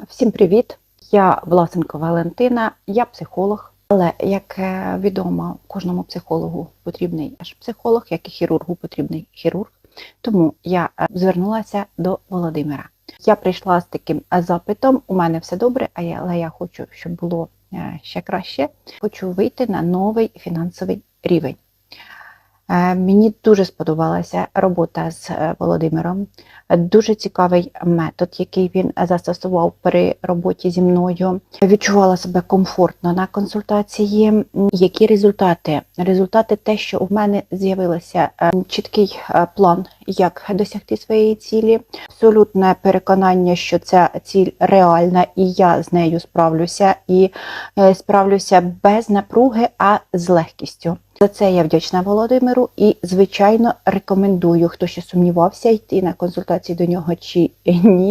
Всім привіт! Я Власенко Валентина, я психолог. Але як е, відомо, кожному психологу потрібний аж психолог, як і хірургу потрібний хірург. Тому я е, звернулася до Володимира. Я прийшла з таким е, запитом: у мене все добре, але я хочу, щоб було ще краще. Хочу вийти на новий фінансовий рівень. Е, Мені дуже сподобалася робота з е, Володимиром. Е, Дуже цікавий метод, який він застосував при роботі зі мною. Відчувала себе комфортно на консультації. Які результати? Результати те, що у мене з'явився е, чіткий план, як досягти своєї цілі. Абсолютне переконання, що ця ціль реальна, і я з нею справлюся, і справлюся без напруги, а з легкістю. За це я вдячна Володимиру і, звичайно, рекомендую, хто ще сумнівався йти на консультації до нього чи ні.